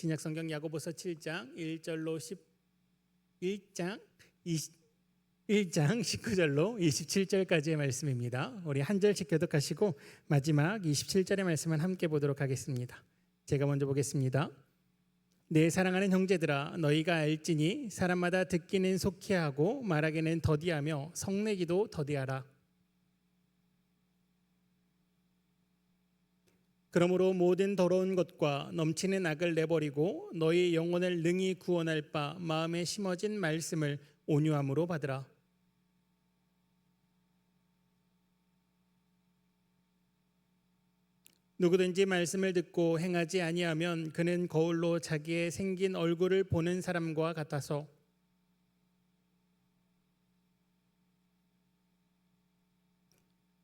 신약 성경 야고보서 7장 1절로 11장 20 1장 19절로 27절까지의 말씀입니다. 우리 한 절씩 교독하시고 마지막 27절의 말씀은 함께 보도록 하겠습니다. 제가 먼저 보겠습니다. 내 사랑하는 형제들아 너희가 알지니 사람마다 듣기는 속히 하고 말하기는 더디하며 성내기도 더디하라. 그러므로 모든 더러운 것과 넘치는 악을 내버리고 너희 영혼을 능히 구원할 바 마음에 심어진 말씀을 온유함으로 받으라. 누구든지 말씀을 듣고 행하지 아니하면 그는 거울로 자기의 생긴 얼굴을 보는 사람과 같아서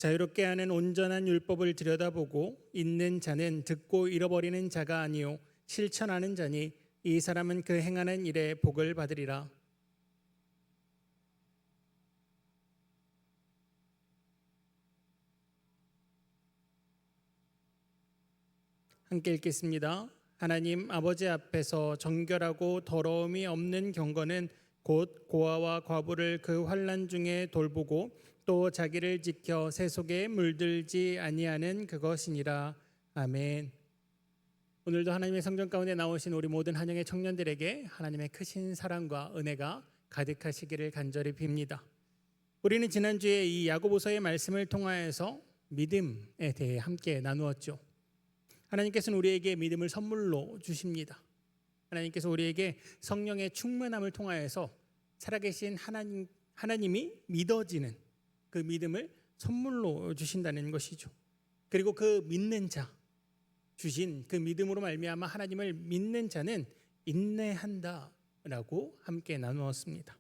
자유롭게 하는 온전한 율법을 들여다보고 있는 자는 듣고 잃어버리는 자가 아니요 실천하는 자니 이 사람은 그 행하는 일에 복을 받으리라. 함께 읽겠습니다. 하나님 아버지 앞에서 정결하고 더러움이 없는 경건은 곧 고아와 과부를 그 환란 중에 돌보고 또 자기를 지켜 세속에 물들지 아니하는 그것이니라. 아멘. 오늘도 하나님의 성전 가운데 나오신 우리 모든 한영의 청년들에게 하나님의 크신 사랑과 은혜가 가득하시기를 간절히 빕니다. 우리는 지난주에 이 야고보서의 말씀을 통하여서 믿음에 대해 함께 나누었죠. 하나님께서는 우리에게 믿음을 선물로 주십니다. 하나님께서 우리에게 성령의 충만함을 통하여서 살아계신 하나님 하나님이 믿어지는 그 믿음을 선물로 주신다는 것이죠. 그리고 그 믿는 자 주신 그 믿음으로 말미암아 하나님을 믿는 자는 인내한다라고 함께 나누었습니다.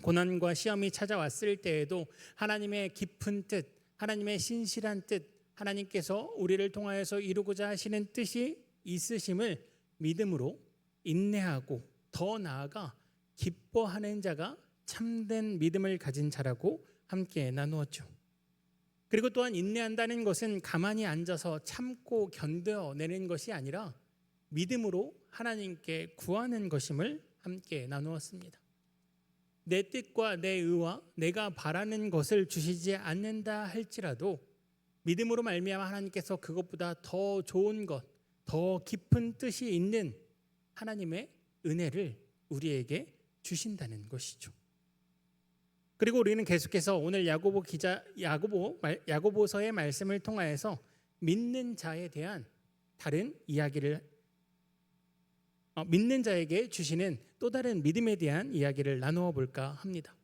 고난과 시험이 찾아왔을 때에도 하나님의 깊은 뜻, 하나님의 신실한 뜻, 하나님께서 우리를 통하여서 이루고자 하시는 뜻이 있으심을 믿음으로 인내하고 더 나아가 기뻐하는 자가 참된 믿음을 가진 자라고 함께 나누었죠. 그리고 또한 인내한다는 것은 가만히 앉아서 참고 견뎌내는 것이 아니라 믿음으로 하나님께 구하는 것임을 함께 나누었습니다. 내 뜻과 내 의와 내가 바라는 것을 주시지 않는다 할지라도 믿음으로 말미암아 하나님께서 그것보다 더 좋은 것, 더 깊은 뜻이 있는 하나님의 은혜를 우리에게 주신다는 것이죠. 그리고 우리는 계속해서 오늘 야고보 기자 야고보 야고보서의 말씀을 통하여서 믿는 자에 대한 다른 이야기를 어, 믿는 자에게 주시는 또 다른 믿음에 대한 이야기를 나누어 볼까 합니다.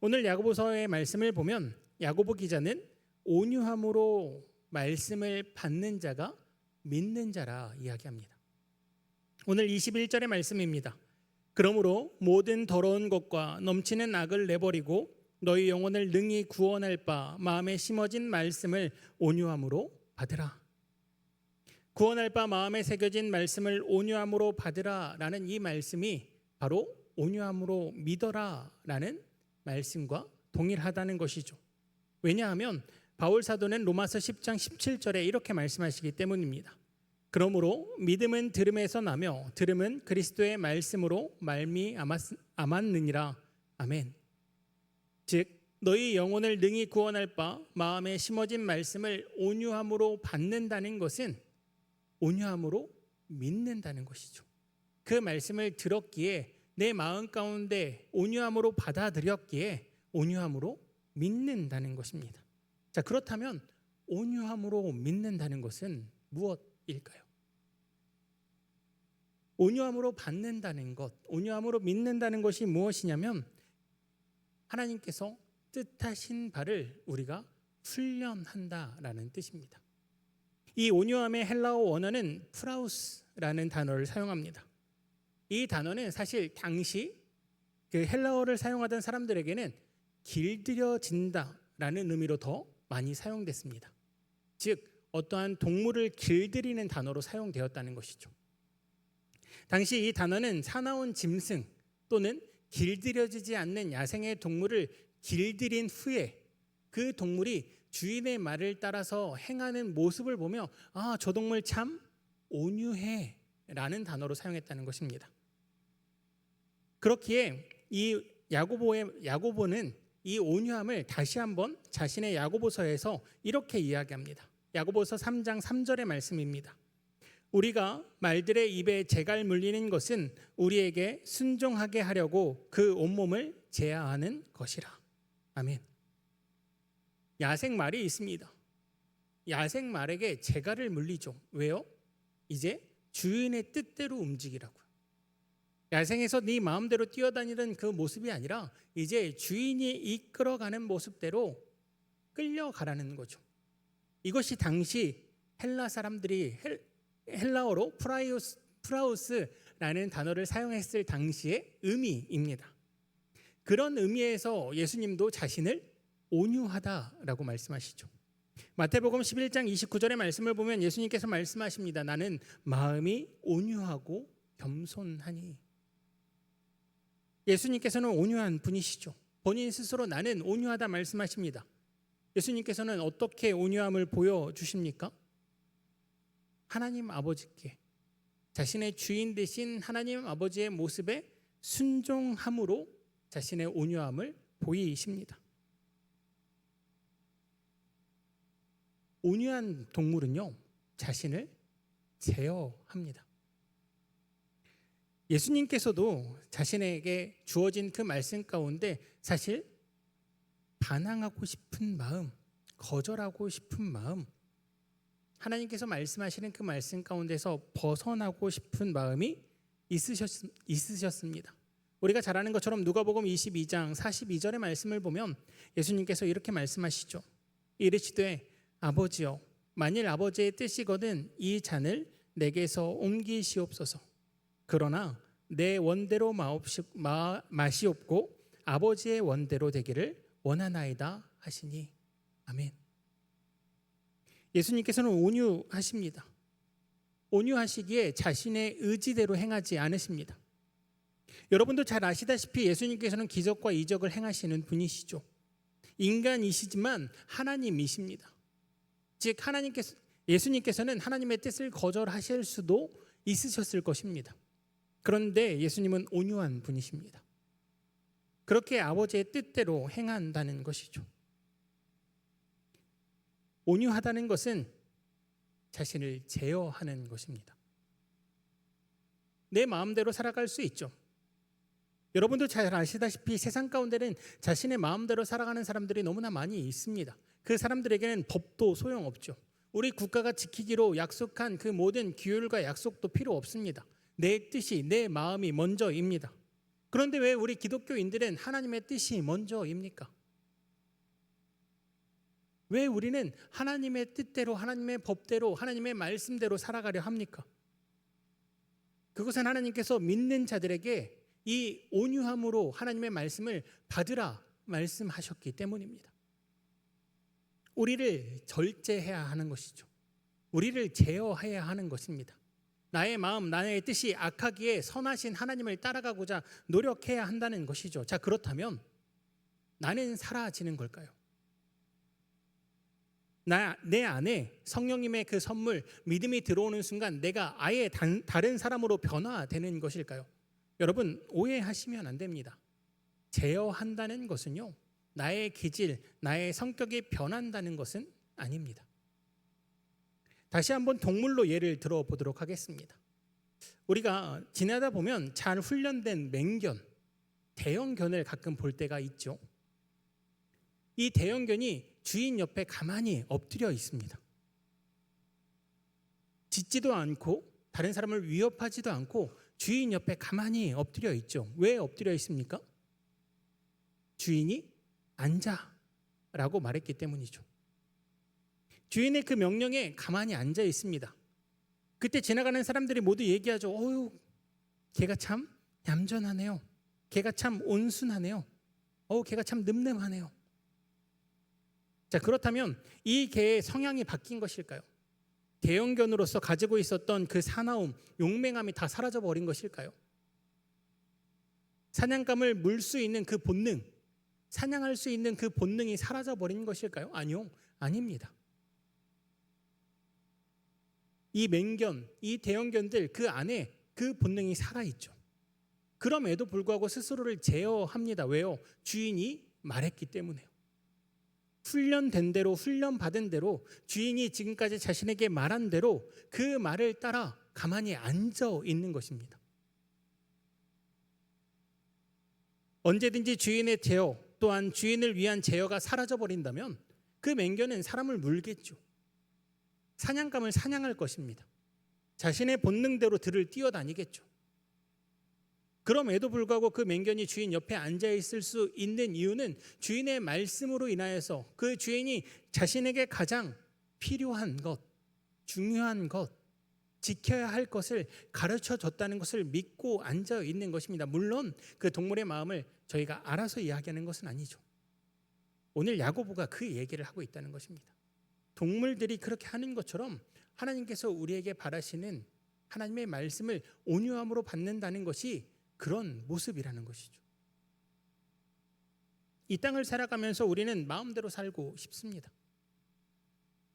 오늘 야고보서의 말씀을 보면 야고보 기자는 온유함으로 말씀을 받는 자가 믿는 자라 이야기합니다. 오늘 21절의 말씀입니다. 그러므로 모든 더러운 것과 넘치는 악을 내버리고 너희 영혼을 능히 구원할 바 마음에 심어진 말씀을 온유함으로 받으라. 구원할 바 마음에 새겨진 말씀을 온유함으로 받으라라는 이 말씀이 바로 온유함으로 믿어라라는 말씀과 동일하다는 것이죠. 왜냐하면 바울 사도는 로마서 10장 17절에 이렇게 말씀하시기 때문입니다. 그러므로 믿음은 들음에서 나며 들음은 그리스도의 말씀으로 말미암았느니라. 아멘. 즉 너희 영혼을 능히 구원할 바 마음에 심어진 말씀을 온유함으로 받는다는 것은 온유함으로 믿는다는 것이죠. 그 말씀을 들었기에 내 마음 가운데 온유함으로 받아들였기에 온유함으로 믿는다는 것입니다. 자, 그렇다면 온유함으로 믿는다는 것은 무엇 일까요? 온유함으로 받는다는 것, 온유함으로 믿는다는 것이 무엇이냐면 하나님께서 뜻하신 바를 우리가 훈련한다라는 뜻입니다. 이 온유함의 헬라어 원어는 프라우스라는 단어를 사용합니다. 이 단어는 사실 당시 그 헬라어를 사용하던 사람들에게는 길들여진다라는 의미로 더 많이 사용됐습니다. 즉 어떠한 동물을 길들이는 단어로 사용되었다는 것이죠. 당시 이 단어는 사나운 짐승 또는 길들여지지 않는 야생의 동물을 길들인 후에 그 동물이 주인의 말을 따라서 행하는 모습을 보며 아, 저 동물 참 온유해 온유함이라는 단어로 사용했다는 것입니다. 그렇기에 이 야고보의 야고보는 이 온유함을 다시 한번 자신의 야고보서에서 이렇게 이야기합니다. 야고보서 3장 3절의 말씀입니다. 우리가 말들의 입에 재갈 물리는 것은 우리에게 순종하게 하려고 그 온몸을 제하하는 것이라. 아멘. 야생 말이 있습니다. 야생 말에게 재갈을 물리죠. 왜요? 이제 주인의 뜻대로 움직이라고요. 야생에서 네 마음대로 뛰어다니던 그 모습이 아니라 이제 주인이 이끌어가는 모습대로 끌려가라는 거죠. 이것이 당시 헬라 사람들이 헬, 헬라어로 프라이오스, 프라우스라는 단어를 사용했을 당시의 의미입니다. 그런 의미에서 예수님도 자신을 온유하다라고 말씀하시죠. 마태복음 11장 29절의 말씀을 보면 예수님께서 말씀하십니다. 나는 마음이 온유하고 겸손하니. 예수님께서는 온유한 분이시죠. 본인 스스로 나는 온유하다 말씀하십니다. 예수님께서는 어떻게 온유함을 보여 주십니까? 하나님 아버지께 자신의 주인 되신 하나님 아버지의 모습에 순종함으로 자신의 온유함을 보이십니다. 온유한 동물은요, 자신을 제어합니다. 예수님께서도 자신에게 주어진 그 말씀 가운데 사실 반항하고 싶은 마음, 거절하고 싶은 마음, 하나님께서 말씀하시는 그 말씀 가운데서 벗어나고 싶은 마음이 있으셨, 있으셨습니다. 우리가 잘 아는 것처럼 누가복음 22장 42절의 말씀을 보면 예수님께서 이렇게 말씀하시죠. 이르시되 아버지여 만일 아버지의 뜻이거든 이 잔을 내게서 옮기시옵소서. 그러나 내 원대로 마옵시, 마, 마시옵고 아버지의 원대로 되기를 원하나이다 하시니 아멘. 예수님께서는 온유하십니다. 온유하시기에 자신의 의지대로 행하지 않으십니다. 여러분도 잘 아시다시피 예수님께서는 기적과 이적을 행하시는 분이시죠. 인간이시지만 하나님이십니다. 즉 하나님께서 예수님께서는 하나님의 뜻을 거절하실 수도 있으셨을 것입니다. 그런데 예수님은 온유한 분이십니다. 그렇게 아버지의 뜻대로 행한다는 것이죠. 온유하다는 것은 자신을 제어하는 것입니다. 내 마음대로 살아갈 수 있죠. 여러분도 잘 아시다시피 세상 가운데는 자신의 마음대로 살아가는 사람들이 너무나 많이 있습니다. 그 사람들에게는 법도 소용없죠. 우리 국가가 지키기로 약속한 그 모든 규율과 약속도 필요 없습니다. 내 뜻이 내 마음이 먼저입니다. 그런데 왜 우리 기독교인들은 하나님의 뜻이 먼저입니까? 왜 우리는 하나님의 뜻대로 하나님의 법대로 하나님의 말씀대로 살아가려 합니까? 그것은 하나님께서 믿는 자들에게 이 온유함으로 하나님의 말씀을 받으라 말씀하셨기 때문입니다. 우리를 절제해야 하는 것이죠. 우리를 제어해야 하는 것입니다. 나의 마음, 나의 뜻이 악하기에 선하신 하나님을 따라가고자 노력해야 한다는 것이죠. 자, 그렇다면 나는 사라지는 걸까요? 나, 내 안에 성령님의 그 선물, 믿음이 들어오는 순간 내가 아예 단, 다른 사람으로 변화되는 것일까요? 여러분, 오해하시면 안 됩니다. 제어한다는 것은요, 나의 기질, 나의 성격이 변한다는 것은 아닙니다. 다시 한번 동물로 예를 들어보도록 하겠습니다. 우리가 지나다 보면 잘 훈련된 맹견, 대형견을 가끔 볼 때가 있죠. 이 대형견이 주인 옆에 가만히 엎드려 있습니다. 짖지도 않고 다른 사람을 위협하지도 않고 주인 옆에 가만히 엎드려 있죠. 왜 엎드려 있습니까? 주인이 앉아라고 말했기 때문이죠. 주인의 그 명령에 가만히 앉아 있습니다. 그때 지나가는 사람들이 모두 얘기하죠. 어유, 걔가 참 얌전하네요. 걔가 참 온순하네요. 어, 걔가 참 늠름하네요. 자, 그렇다면 이 개의 성향이 바뀐 것일까요? 대형견으로서 가지고 있었던 그 사나움, 용맹함이 다 사라져 버린 것일까요? 사냥감을 물 수 있는 그 본능, 사냥할 수 있는 그 본능이 사라져 버린 것일까요? 아니요. 아닙니다. 이 맹견, 이 대형견들 그 안에 그 본능이 살아 있죠. 그럼에도 불구하고 스스로를 제어합니다. 왜요? 주인이 말했기 때문에요. 훈련된 대로 훈련 받은 대로 주인이 지금까지 자신에게 말한 대로 그 말을 따라 가만히 앉아 있는 것입니다. 언제든지 주인의 제어 또한 주인을 위한 제어가 사라져 버린다면 그 맹견은 사람을 물겠죠. 사냥감을 사냥할 것입니다. 자신의 본능대로 들을 뛰어다니겠죠. 그럼에도 불구하고 그 맹견이 주인 옆에 앉아 있을 수 있는 이유는 주인의 말씀으로 인하여서 그 주인이 자신에게 가장 필요한 것, 중요한 것, 지켜야 할 것을 가르쳐 줬다는 것을 믿고 앉아 있는 것입니다. 물론 그 동물의 마음을 저희가 알아서 이야기하는 것은 아니죠. 오늘 야고보가 그 얘기를 하고 있다는 것입니다. 동물들이 그렇게 하는 것처럼 하나님께서 우리에게 바라시는 하나님의 말씀을 온유함으로 받는다는 것이 그런 모습이라는 것이죠. 이 땅을 살아가면서 우리는 마음대로 살고 싶습니다.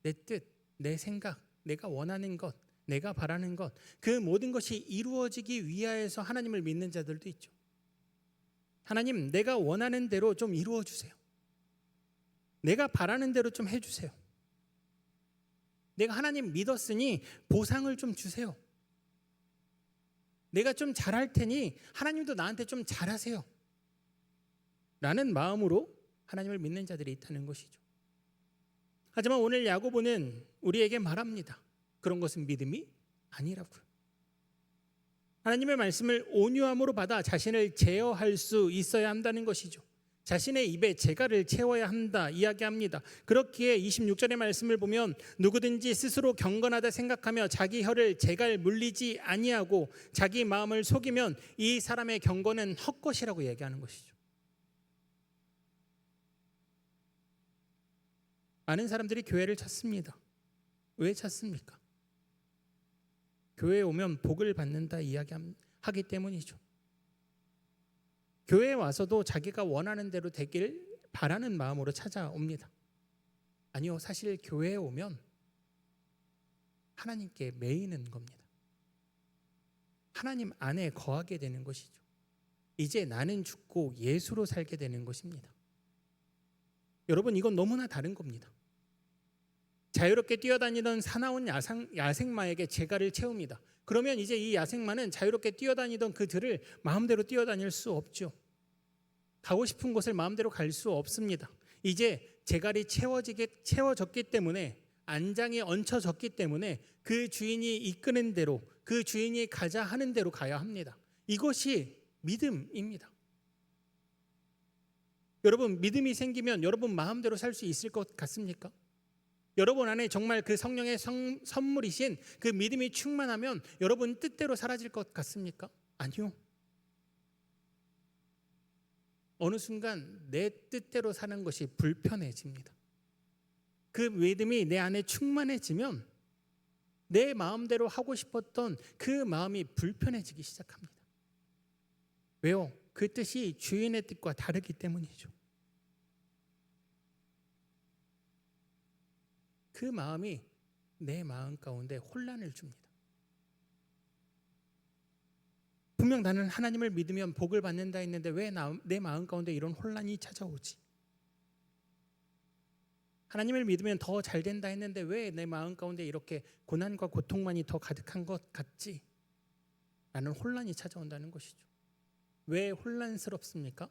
내 뜻, 내 생각, 내가 원하는 것, 내가 바라는 것, 그 모든 것이 이루어지기 위하여서 하나님을 믿는 자들도 있죠. 하나님, 내가 원하는 대로 좀 이루어 주세요. 내가 바라는 대로 좀 해주세요. 내가 하나님 믿었으니 보상을 좀 주세요. 내가 좀 잘할 테니 하나님도 나한테 좀 잘하세요. 라는 마음으로 하나님을 믿는 자들이 있다는 것이죠. 하지만 오늘 야고보는 우리에게 말합니다. 그런 것은 믿음이 아니라고요. 하나님의 말씀을 온유함으로 받아 자신을 제어할 수 있어야 한다는 것이죠. 자신의 입에 재갈을 채워야 한다 이야기합니다. 그렇기에 26절의 말씀을 보면 누구든지 스스로 경건하다 생각하며 자기 혀를 재갈 물리지 아니하고 자기 마음을 속이면 이 사람의 경건은 헛것이라고 얘기하는 것이죠. 많은 사람들이 교회를 찾습니다. 왜 찾습니까? 교회에 오면 복을 받는다 이야기하기 때문이죠. 교회에 와서도 자기가 원하는 대로 되길 바라는 마음으로 찾아옵니다. 아니요, 사실 교회에 오면 하나님께 매이는 겁니다. 하나님 안에 거하게 되는 것이죠. 이제 나는 죽고 예수로 살게 되는 것입니다. 여러분, 이건 너무나 다른 겁니다. 자유롭게 뛰어다니던 사나운 야생, 야생마에게 재갈을 채웁니다. 그러면 이제 이 야생마는 자유롭게 뛰어다니던 그 들을 마음대로 뛰어다닐 수 없죠. 가고 싶은 곳을 마음대로 갈 수 없습니다. 이제 재갈이 채워지게 채워졌기 때문에 안장이 얹혀졌기 때문에 그 주인이 이끄는 대로 그 주인이 가자 하는 대로 가야 합니다. 이것이 믿음입니다. 여러분 믿음이 생기면 여러분 마음대로 살 수 있을 것 같습니까? 여러분 안에 정말 그 성령의 성, 선물이신 그 믿음이 충만하면 여러분 뜻대로 사라질 것 같습니까? 아니요. 어느 순간 내 뜻대로 사는 것이 불편해집니다. 그 믿음이 내 안에 충만해지면 내 마음대로 하고 싶었던 그 마음이 불편해지기 시작합니다. 왜요? 그 뜻이 주인의 뜻과 다르기 때문이죠. 그 마음이 내 마음 가운데 혼란을 줍니다. 분명 나는 하나님을 믿으면 복을 받는다 했는데 왜 내 마음 가운데 이런 혼란이 찾아오지? 하나님을 믿으면 더 잘 된다 했는데 왜 내 마음 가운데 이렇게 고난과 고통만이 더 가득한 것 같지? 라는 혼란이 찾아온다는 것이죠. 왜 혼란스럽습니까?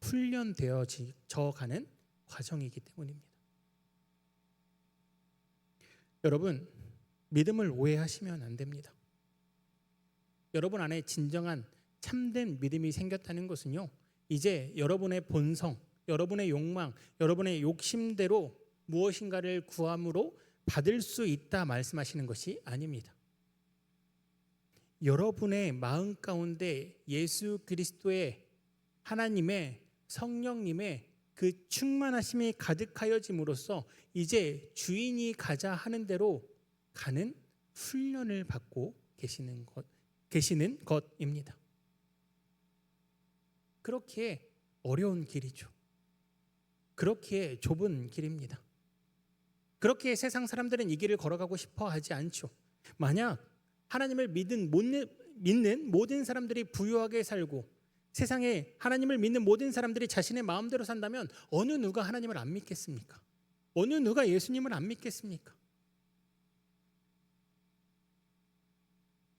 훈련되어져 가는 과정이기 때문입니다. 여러분 믿음을 오해하시면 안 됩니다. 여러분 안에 진정한 참된 믿음이 생겼다는 것은요. 이제 여러분의 본성, 여러분의 욕망, 여러분의 욕심대로 무엇인가를 구함으로 받을 수 있다 말씀하시는 것이 아닙니다. 여러분의 마음 가운데 예수 그리스도의 하나님의 성령님의 그 충만하심이 가득하여짐으로써 이제 주인이 가자 하는 대로 가는 훈련을 받고 계시는 것 계시는 것입니다. 그렇게 어려운 길이죠. 그렇게 좁은 길입니다. 그렇게 세상 사람들은 이 길을 걸어가고 싶어 하지 않죠. 만약 하나님을 믿은 못- 믿는 모든 사람들이 부유하게 살고 세상에 하나님을 믿는 모든 사람들이 자신의 마음대로 산다면 어느 누가 하나님을 안 믿겠습니까? 어느 누가 예수님을 안 믿겠습니까?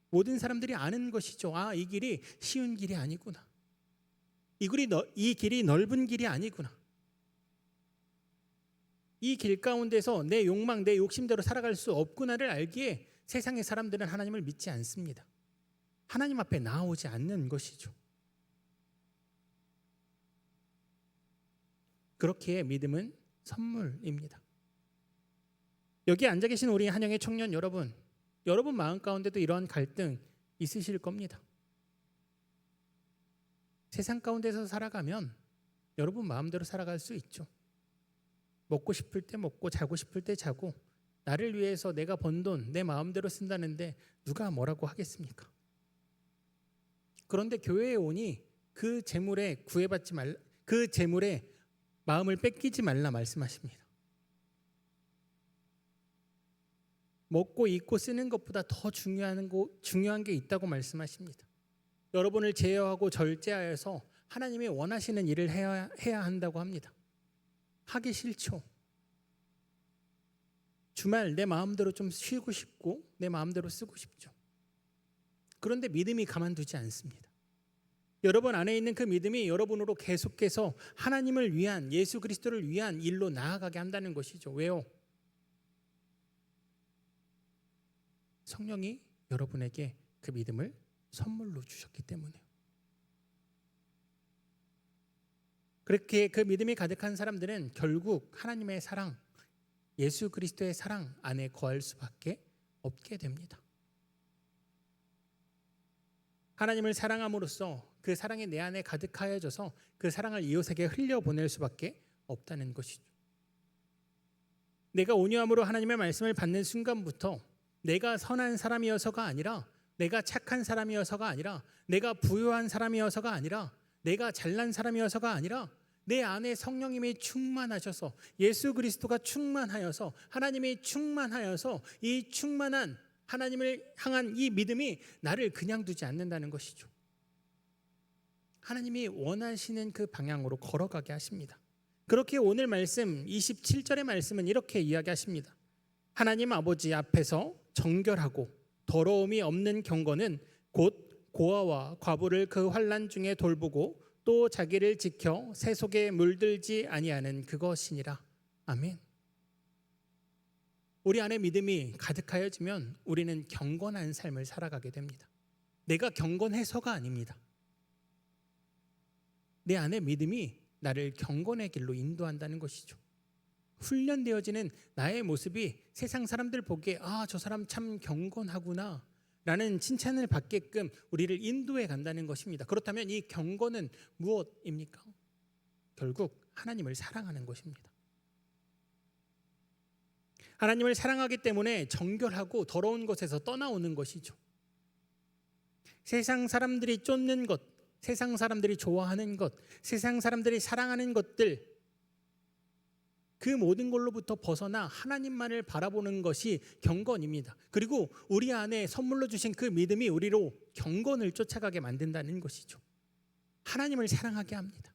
모든 사람들이 아는 것이죠. 아, 이 길이 쉬운 길이 아니구나. 이 길이, 너, 이 길이 넓은 길이 아니구나. 이 길 가운데서 내 욕망, 내 욕심대로 살아갈 수 없구나를 알기에 세상의 사람들은 하나님을 믿지 않습니다. 하나님 앞에 나오지 않는 것이죠. 그렇기에 믿음은 선물입니다. 여기 앉아 계신 우리 한영의 청년 여러분, 여러분 마음 가운데도 이러한 갈등 있으실 겁니다. 세상 가운데서 살아가면 여러분 마음대로 살아갈 수 있죠. 먹고 싶을 때 먹고 자고 싶을 때 자고 나를 위해서 내가 번 돈 내 마음대로 쓴다는데 누가 뭐라고 하겠습니까? 그런데 교회에 오니 그 재물에 구애받지 말, 그 재물에 마음을 뺏기지 말라 말씀하십니다. 먹고 입고 쓰는 것보다 더 중요한 거, 중요한 게 있다고 말씀하십니다. 여러분을 제어하고 절제하여서 하나님이 원하시는 일을 해야, 해야 한다고 합니다. 하기 싫죠. 주말 내 마음대로 좀 쉬고 싶고 내 마음대로 쓰고 싶죠. 그런데 믿음이 가만두지 않습니다. 여러분 안에 있는 그 믿음이 여러분으로 계속해서 하나님을 위한 예수 그리스도를 위한 일로 나아가게 한다는 것이죠. 왜요? 성령이 여러분에게 그 믿음을 선물로 주셨기 때문에요. 그렇게 그 믿음이 가득한 사람들은 결국 하나님의 사랑, 예수 그리스도의 사랑 안에 거할 수밖에 없게 됩니다. 하나님을 사랑함으로써 그 사랑이 내 안에 가득하여져서 그 사랑을 이웃에게 흘려보낼 수밖에 없다는 것이죠. 내가 온유함으로 하나님의 말씀을 받는 순간부터 내가 선한 사람이어서가 아니라 내가 착한 사람이어서가 아니라 내가 부유한 사람이어서가 아니라 내가 잘난 사람이어서가 아니라 내 안에 성령님이 충만하셔서 예수 그리스도가 충만하여서 하나님이 충만하여서 이 충만한 하나님을 향한 이 믿음이 나를 그냥 두지 않는다는 것이죠. 하나님이 원하시는 그 방향으로 걸어가게 하십니다. 그렇게 오늘 말씀 27절의 말씀은 이렇게 이야기하십니다. 하나님 아버지 앞에서 정결하고 더러움이 없는 경건은 곧 고아와 과부를 그 환란 중에 돌보고 또 자기를 지켜 새 속에 물들지 아니하는 그것이니라. 아멘. 우리 안에 믿음이 가득하여지면 우리는 경건한 삶을 살아가게 됩니다. 내가 경건해서가 아닙니다. 내 안에 믿음이 나를 경건의 길로 인도한다는 것이죠. 훈련되어지는 나의 모습이 세상 사람들 보기에 아, 저 사람 참 경건하구나. 라는 칭찬을 받게끔 우리를 인도해 간다는 것입니다. 그렇다면 이 경건은 무엇입니까? 결국 하나님을 사랑하는 것입니다. 하나님을 사랑하기 때문에 정결하고 더러운 것에서 떠나오는 것이죠. 세상 사람들이 쫓는 것, 세상 사람들이 좋아하는 것, 세상 사람들이 사랑하는 것들 그 모든 걸로부터 벗어나 하나님만을 바라보는 것이 경건입니다. 그리고 우리 안에 선물로 주신 그 믿음이 우리로 경건을 쫓아가게 만든다는 것이죠. 하나님을 사랑하게 합니다.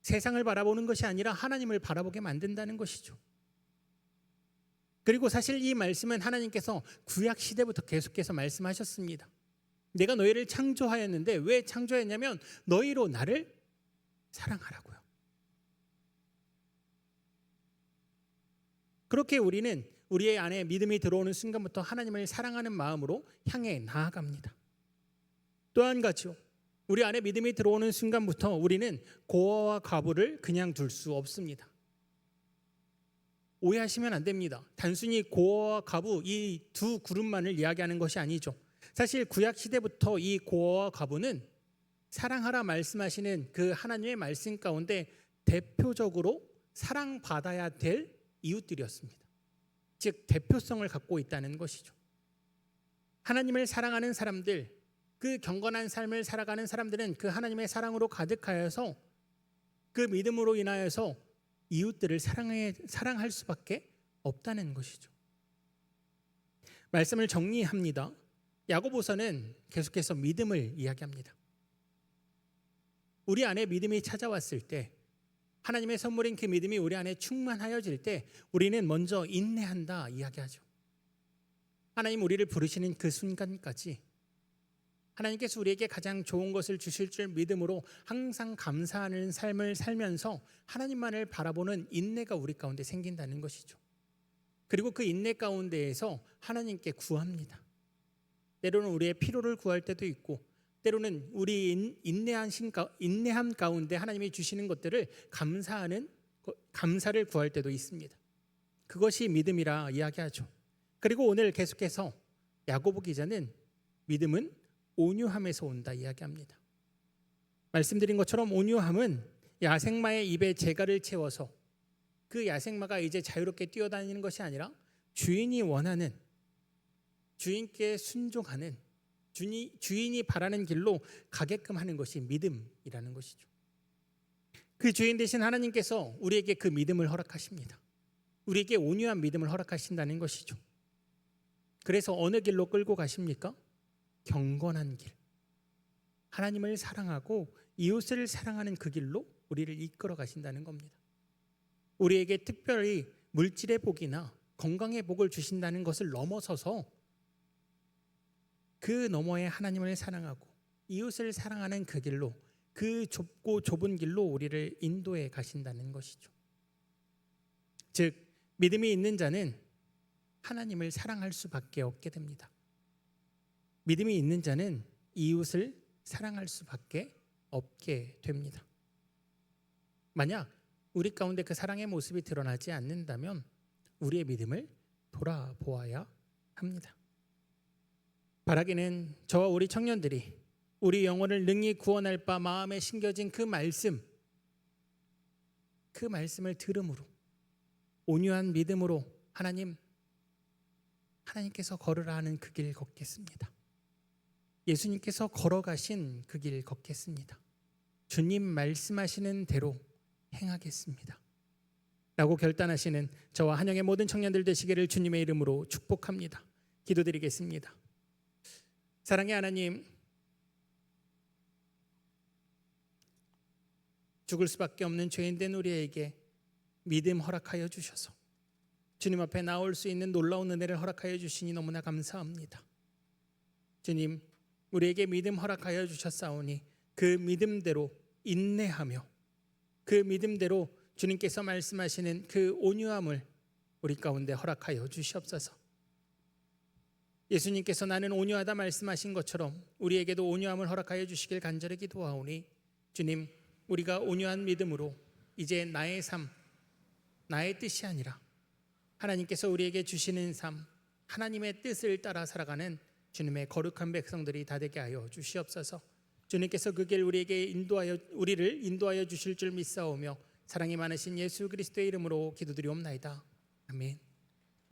세상을 바라보는 것이 아니라 하나님을 바라보게 만든다는 것이죠. 그리고 사실 이 말씀은 하나님께서 구약 시대부터 계속해서 말씀하셨습니다. 내가 너희를 창조하였는데 왜 창조했냐면 너희로 나를 사랑하라고요. 그렇게 우리는 우리의 안에 믿음이 들어오는 순간부터 하나님을 사랑하는 마음으로 향해 나아갑니다. 또한 가지요. 우리 안에 믿음이 들어오는 순간부터 우리는 고아와 과부를 그냥 둘 수 없습니다. 오해하시면 안 됩니다. 단순히 고아와 과부 이 두 그룹만을 이야기하는 것이 아니죠. 사실 구약 시대부터 이 고아와 과부는 사랑하라 말씀하시는 그 하나님의 말씀 가운데 대표적으로 사랑받아야 될 이웃들이었습니다. 즉 대표성을 갖고 있다는 것이죠. 하나님을 사랑하는 사람들, 그 경건한 삶을 살아가는 사람들은 그 하나님의 사랑으로 가득하여서 그 믿음으로 인하여서 이웃들을 사랑해 사랑할 수밖에 없다는 것이죠. 말씀을 정리합니다. 야고보서는 계속해서 믿음을 이야기합니다. 우리 안에 믿음이 찾아왔을 때 하나님의 선물인 그 믿음이 우리 안에 충만하여질 때 우리는 먼저 인내한다 이야기하죠. 하나님 우리를 부르시는 그 순간까지 하나님께서 우리에게 가장 좋은 것을 주실 줄 믿음으로 항상 감사하는 삶을 살면서 하나님만을 바라보는 인내가 우리 가운데 생긴다는 것이죠. 그리고 그 인내 가운데에서 하나님께 구합니다. 때로는 우리의 피로를 구할 때도 있고 때로는 우리 인- 인내한 신 가- 인내함 가운데 하나님이 주시는 것들을 감사하는 거- 감사를 구할 때도 있습니다. 그것이 믿음이라 이야기하죠. 그리고 오늘 계속해서 야고보 기자는 믿음은 온유함에서 온다 이야기합니다. 말씀드린 것처럼 온유함은 야생마의 입에 재갈을 채워서 그 야생마가 이제 자유롭게 뛰어다니는 것이 아니라 주인이 원하는 주인께 순종하는 주인이, 주인이 바라는 길로 가게끔 하는 것이 믿음이라는 것이죠. 그 주인 대신 하나님께서 우리에게 그 믿음을 허락하십니다. 우리에게 온유한 믿음을 허락하신다는 것이죠. 그래서 어느 길로 끌고 가십니까? 경건한 길. 하나님을 사랑하고 이웃을 사랑하는 그 길로 우리를 이끌어 가신다는 겁니다. 우리에게 특별히 물질의 복이나 건강의 복을 주신다는 것을 넘어서서 그 너머에 하나님을 사랑하고 이웃을 사랑하는 그 길로 그 좁고 좁은 길로 우리를 인도해 가신다는 것이죠. 즉 믿음이 있는 자는 하나님을 사랑할 수밖에 없게 됩니다. 믿음이 있는 자는 이웃을 사랑할 수밖에 없게 됩니다. 만약 우리 가운데 그 사랑의 모습이 드러나지 않는다면 우리의 믿음을 돌아보아야 합니다. 바라기는 저와 우리 청년들이 우리 영혼을 능히 구원할 바 마음에 심겨진 그 말씀 그 말씀을 들음으로 온유한 믿음으로 하나님 하나님께서 걸으라 하는 그 길 걷겠습니다. 예수님께서 걸어가신 그 길 걷겠습니다. 주님 말씀하시는 대로 행하겠습니다. 라고 결단하시는 저와 한영의 모든 청년들 되시기를 주님의 이름으로 축복합니다. 기도드리겠습니다. 사랑의 하나님, 죽을 수밖에 없는 죄인된 우리에게 믿음 허락하여 주셔서 주님 앞에 나올 수 있는 놀라운 은혜를 허락하여 주시니 너무나 감사합니다. 주님, 우리에게 믿음 허락하여 주셨사오니 그 믿음대로 인내하며 그 믿음대로 주님께서 말씀하시는 그 온유함을 우리 가운데 허락하여 주시옵소서. 예수님께서 나는 온유하다 말씀하신 것처럼 우리에게도 온유함을 허락하여 주시길 간절히 기도하오니 주님 우리가 온유한 믿음으로 이제 나의 삶 나의 뜻이 아니라 하나님께서 우리에게 주시는 삶 하나님의 뜻을 따라 살아가는 주님의 거룩한 백성들이 다 되게 하여 주시옵소서. 주님께서 그 길 우리에게 인도하여 우리를 인도하여 주실 줄 믿사오며 사랑이 많으신 예수 그리스도의 이름으로 기도드리옵나이다. 아멘.